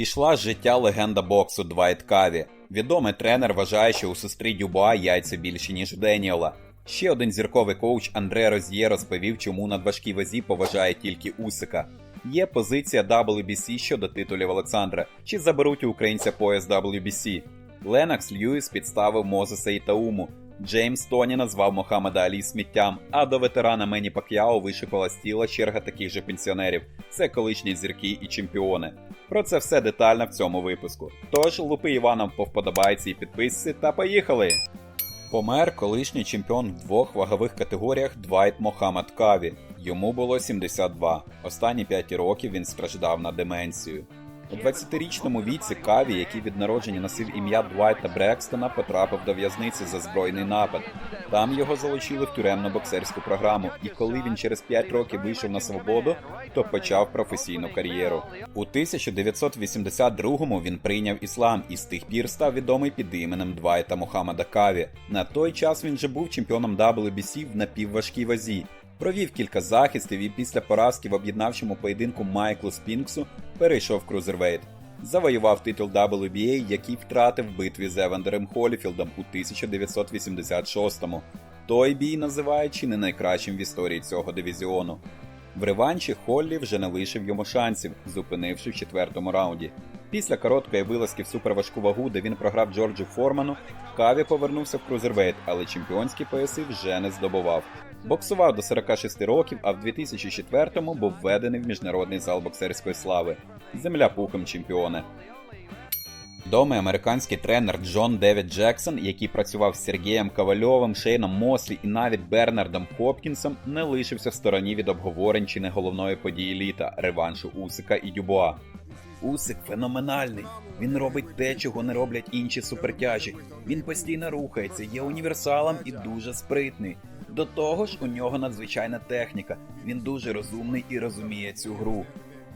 Пішла з життя легенда боксу Двайт Каві. Відомий тренер вважає, що у сестри Дюбуа яйця більші, ніж у Деніела. Ще один зірковий коуч Андре Роз'є розповів, чому надважкій вазі поважає тільки Усика. Є позиція WBC щодо титулів Олександра, чи заберуть у українця пояс WBC. Ленокс Льюіс підставив Мозеса і Тауму. Джеймс Тоні назвав Мохаммеда Алі сміттям, а до ветерана Мені Пак'яо вишикала стіла черга таких же пенсіонерів. Це колишні зірки і чемпіони. Про це все детально в цьому випуску. Тож лупи Іваном по вподобайці і підписці та поїхали! Помер колишній чемпіон в двох вагових категоріях Двайт Мохаммед Каві. Йому було 72. Останні 5 років він страждав на деменцію. У 20-річному віці Каві, який від народження носив ім'я Двайта Брекстона, потрапив до в'язниці за збройний напад. Там його залучили в тюремну боксерську програму, і коли він через 5 років вийшов на свободу, то почав професійну кар'єру. У 1982-му він прийняв іслам і з тих пір став відомий під іменем Двайта Мохаммеда Каві. На той час він вже був чемпіоном WBC в напівважкій вазі. Провів кілька захистів і після поразки в об'єднавчому поєдинку Майклу Спінксу перейшов крузервейт. Завоював титул WBA, який втратив битві з Евандером Холіфілдом у 1986-му. Той бій називають чи не найкращим в історії цього дивізіону. В реванші Холлі вже не лишив йому шансів, зупинивши в четвертому раунді. Після короткої вилазки в суперважку вагу, де він програв Джорджу Форману, Каві повернувся в крузервейт, але чемпіонські пояси вже не здобував. Боксував до 46 років, а в 2004-му був введений в міжнародний зал боксерської слави. Земля пухом чемпіона. Відомий американський тренер Джон Девід Джексон, який працював з Сергієм Ковальовим, Шейном Мослі і навіть Бернардом Хопкінсом, не лишився в стороні від обговорень чи не головної події літа реваншу Усика і Дюбуа. Усик феноменальний. Він робить те, чого не роблять інші супертяжі. Він постійно рухається, є універсалом і дуже спритний. До того ж, у нього надзвичайна техніка. Він дуже розумний і розуміє цю гру.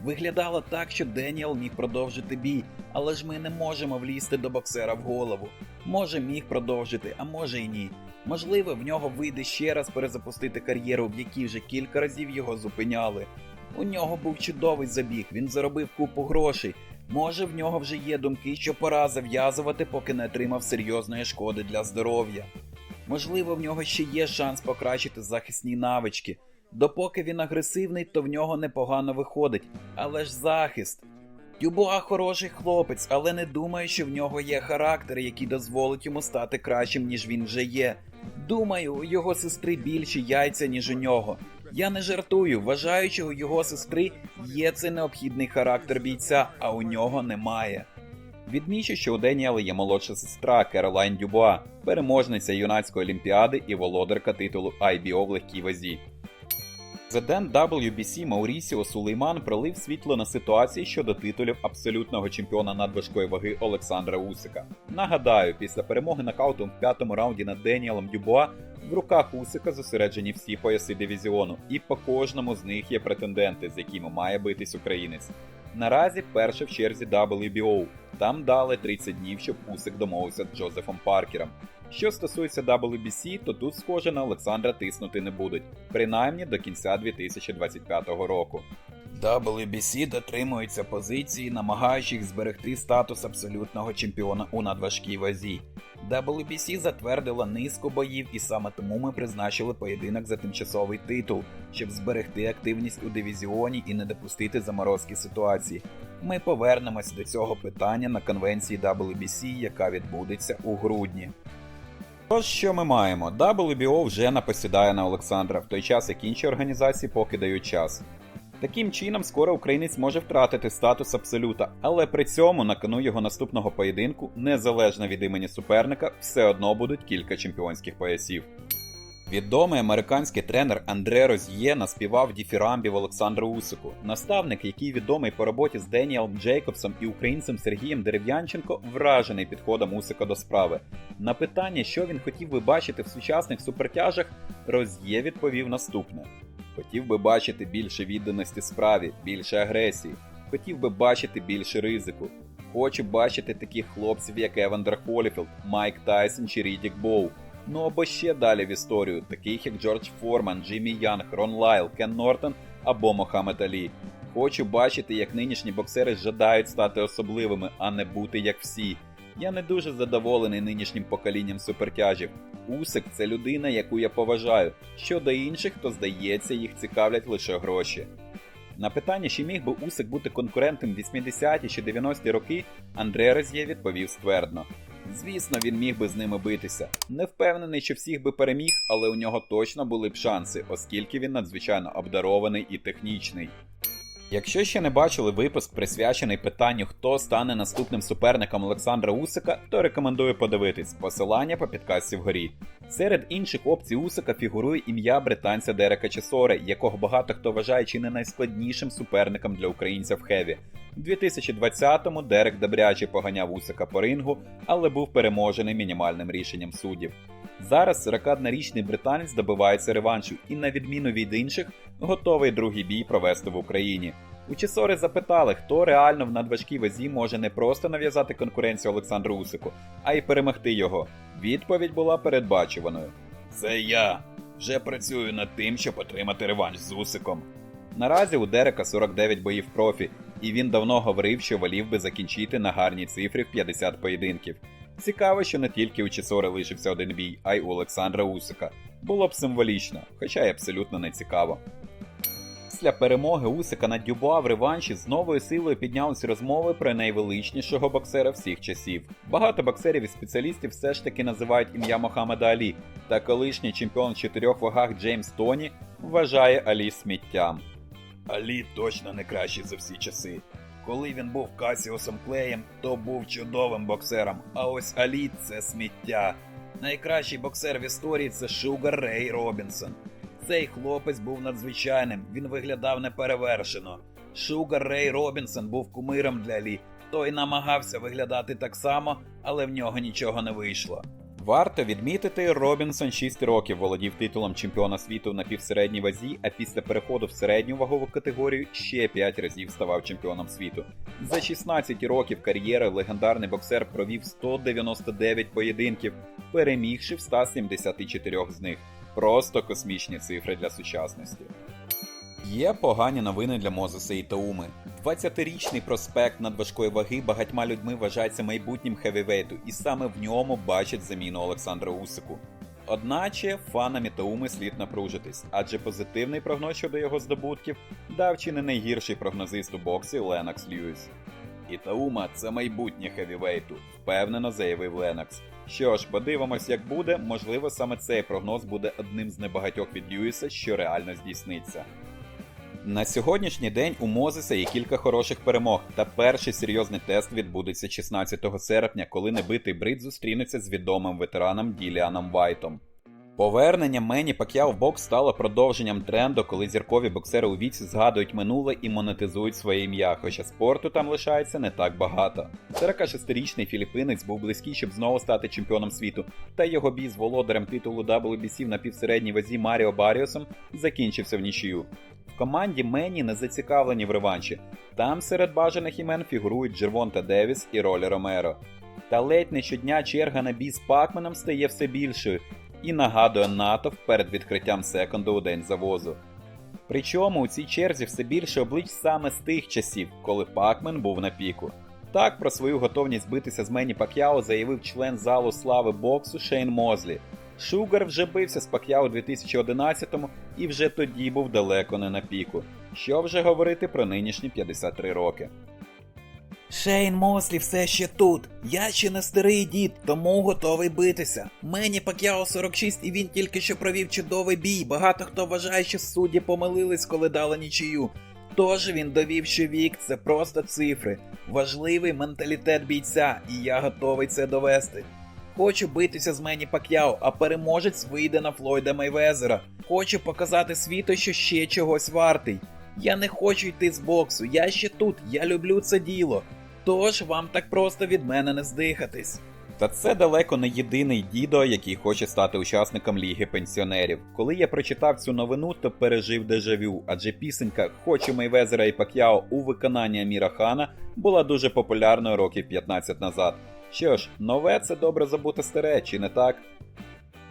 Виглядало так, що Деніел міг продовжити бій, але ж ми не можемо влізти до боксера в голову. Може, міг продовжити, а може й ні. Можливо, в нього вийде ще раз перезапустити кар'єру, в якій вже кілька разів його зупиняли. У нього був чудовий забіг, він заробив купу грошей. Може, в нього вже є думки, що пора зав'язувати, поки не отримав серйозної шкоди для здоров'я. Можливо, в нього ще є шанс покращити захисні навички. Допоки він агресивний, то в нього непогано виходить. Але ж захист. Дюбуа хороший хлопець, але не думаю, що в нього є характер, який дозволить йому стати кращим, ніж він вже є. Думаю, у його сестри більші яйця, ніж у нього. Я не жартую, вважаю, що у його сестри є цей необхідний характер бійця, а у нього немає. Відмічу, що у Деніела є молодша сестра Керолайн Дюбуа, переможниця юнацької олімпіади і володарка титулу IBO в легкій вазі. Президент WBC Маурісіо Сулейман пролив світло на ситуації щодо титулів абсолютного чемпіона надважкої ваги Олександра Усика. Нагадаю, після перемоги нокаутом в п'ятому раунді над Деніелом Дюбуа в руках Усика зосереджені всі пояси дивізіону, і по кожному з них є претенденти, з якими має битись українець. Наразі перше в черзі WBO. Там дали 30 днів, щоб Усик домовився з Джозефом Паркером. Що стосується WBC, то тут, схоже, на Олександра тиснути не будуть, принаймні до кінця 2025 року. WBC дотримується позиції, намагаючись зберегти статус абсолютного чемпіона у надважкій вазі. WBC затвердила низку боїв, і саме тому ми призначили поєдинок за тимчасовий титул, щоб зберегти активність у дивізіоні і не допустити заморозки ситуації. Ми повернемось до цього питання на конвенції WBC, яка відбудеться у грудні. Тож, що ми маємо? WBO вже напосідає на Олександра, в той час як інші організації поки дають час. Таким чином, скоро українець може втратити статус абсолюта, але при цьому на кону його наступного поєдинку, незалежно від імені суперника, все одно будуть кілька чемпіонських поясів. Відомий американський тренер Андре Роз'є наспівав діфірамбів Олександру Усику. Наставник, який відомий по роботі з Деніелом Джейкобсом і українцем Сергієм Дерев'янченко, вражений підходом Усика до справи. На питання, що він хотів би бачити в сучасних супертяжах, Роз'є відповів наступне: хотів би бачити більше відданості справі, більше агресії, хотів би бачити більше ризику. Хочу бачити таких хлопців, як Евандер Холіфілд, Майк Тайсон чи Рідік Боу. Ну або ще далі в історію, таких як Джордж Форман, Джиммі Янг, Рон Лайл, Кен Нортон або Мохаммед Алі. Хочу бачити, як нинішні боксери жадають стати особливими, а не бути як всі. Я не дуже задоволений нинішнім поколінням супертяжів. Усик це людина, яку я поважаю. Щодо інших, то здається, їх цікавлять лише гроші. На питання, чи міг би Усик бути конкурентом в 80-ті чи 90-ті роки, Андре Роз'є відповів ствердно. Звісно, він міг би з ними битися. Не впевнений, що всіх би переміг, але у нього точно були б шанси, оскільки він надзвичайно обдарований і технічний. Якщо ще не бачили випуск, присвячений питанню, хто стане наступним суперником Олександра Усика, то рекомендую подивитись посилання по підкасті вгорі. Серед інших опцій Усика фігурує ім'я британця Дерека Чесори, якого багато хто вважає чи не найскладнішим суперником для українця в Хеві. У 2020-му Дерек добряче поганяв Усика по рингу, але був переможений мінімальним рішенням суддів. Зараз 41-річний британець добивається реваншу і, на відміну від інших, готовий другий бій провести в Україні. У Чесори запитали, хто реально в надважкій вазі може не просто нав'язати конкуренцію Олександру Усику, а й перемогти його. Відповідь була передбачуваною. Це я вже працюю над тим, щоб отримати реванш з Усиком. Наразі у Дерека 49 боїв профі, і він давно говорив, що волів би закінчити на гарній цифрі в 50 поєдинків. Цікаво, що не тільки у Чесори лишився один бій, а й у Олександра Усика. Було б символічно, хоча й абсолютно не цікаво. Після перемоги Усика над Дюбуа в реванші з новою силою піднялися розмови про найвеличнішого боксера всіх часів. Багато боксерів і спеціалістів все ж таки називають ім'я Мохаммеда Алі, та колишній чемпіон чотирьох вагах Джеймс Тоні вважає Алі сміттям. Алі точно не кращий за всі часи. Коли він був Касіосом Клеєм, то був чудовим боксером, а ось Алі це сміття. Найкращий боксер в історії це Шугар Рей Робінсон. Цей хлопець був надзвичайним, він виглядав неперевершено. Шугар Рей Робінсон був кумиром для Лі. Той намагався виглядати так само, але в нього нічого не вийшло. Варто відмітити, Робінсон 6 років володів титулом чемпіона світу на півсередній вазі, а після переходу в середню вагову категорію ще 5 разів ставав чемпіоном світу. За 16 років кар'єри легендарний боксер провів 199 поєдинків, перемігши в 174 з них. Просто космічні цифри для сучасності. Є погані новини для Мозеса і Тауми. 20-річний проспект надважкої ваги багатьма людьми вважається майбутнім хевівейту, і саме в ньому бачать заміну Олександра Усику. Одначе фанам Тауми слід напружитись, адже позитивний прогноз щодо його здобутків дав чи не найгірший прогнозист у боксі Ленокс Льюіс. Ітаума це майбутнє хевівейту, впевнено заявив Ленокс. Що ж, подивимось, як буде, можливо, саме цей прогноз буде одним з небагатьох від Льюіса, що реально здійсниться. На сьогоднішній день у Мозеса є кілька хороших перемог, та перший серйозний тест відбудеться 16 серпня, коли небитий брит зустрінеться з відомим ветераном Діліаном Вайтом. Повернення Мені Пак'яо в бокс стало продовженням тренду, коли зіркові боксери у віці згадують минуле і монетизують своє ім'я, хоча спорту там лишається не так багато. 46-річний філіппинець був близький, щоб знову стати чемпіоном світу, та його бій з володарем титулу WBC на півсередній вазі Маріо Баріосом закінчився в нічию. В команді Мені не зацікавлені в реванші. Там серед бажаних імен фігурують Джервонта Девіс і Ролі Ромеро. Та ледь не щодня черга на бій з Пакменом стає все більшою і нагадує натовп перед відкриттям секунду у день завозу. Причому у цій черзі все більше облич саме з тих часів, коли Пакмен був на піку. Так про свою готовність битися з Мені Пак'яо заявив член залу слави боксу Шейн Мозлі. Шугар вже бився з Пак'яо у 2011-му і вже тоді був далеко не на піку. Що вже говорити про нинішні 53 роки. Шейн Мослі все ще тут. Я ще не старий дід, тому готовий битися. Мені Пак'яо 46 і він тільки що провів чудовий бій. Багато хто вважає, що судді помилились, коли дали нічию. Тож він довів, що вік це просто цифри. Важливий менталітет бійця, і я готовий це довести. Хочу битися з Мені Пак'яо, а переможець вийде на Флойда Мейвезера. Хочу показати світу, що ще чогось вартий. Я не хочу йти з боксу, я ще тут, я люблю це діло. Тож вам так просто від мене не здихатись. Та це далеко не єдиний дідо, який хоче стати учасником Ліги пенсіонерів. Коли я прочитав цю новину, то пережив дежавю, адже пісенька Хочу Мейвезера і Пак'яо у виконанні Аміра Хана була дуже популярною років 15 назад. Що ж, нове це добре забути старе, чи не так?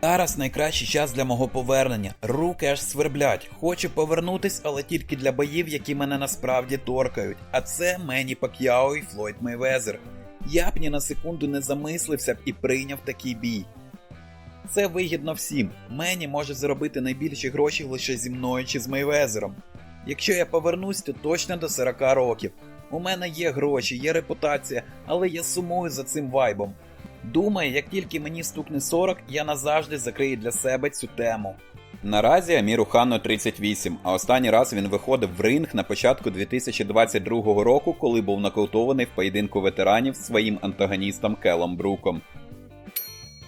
Зараз найкращий час для мого повернення. Руки аж сверблять. Хочу повернутись, але тільки для боїв, які мене насправді торкають. А це Мені Пак'яо і Флойд Мейвезер. Я б ні на секунду не замислився б і прийняв такий бій. Це вигідно всім. Мені може заробити найбільші гроші лише зі мною чи з Мейвезером. Якщо я повернусь, то точно до 40 років. У мене є гроші, є репутація, але я сумую за цим вайбом. Думаю, як тільки мені стукне 40, я назавжди закрию для себе цю тему. Наразі Аміру Хану 38, а останній раз він виходив в ринг на початку 2022 року, коли був нокаутований в поєдинку ветеранів своїм антагоністом Келом Бруком.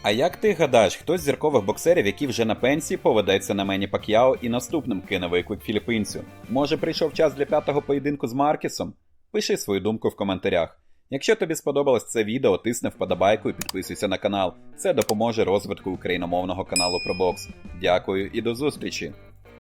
А як ти гадаєш, хто з зіркових боксерів, які вже на пенсії, поведеться на Мені Пак'яо і наступним кине виклик філіппінцю? Може прийшов час для п'ятого поєдинку з Маркісом? Пиши свою думку в коментарях. Якщо тобі сподобалось це відео, тисни вподобайку і підписуйся на канал. Це допоможе розвитку україномовного каналу бокс. Дякую і до зустрічі!